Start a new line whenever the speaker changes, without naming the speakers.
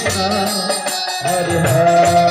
Krishna, Hare Hare.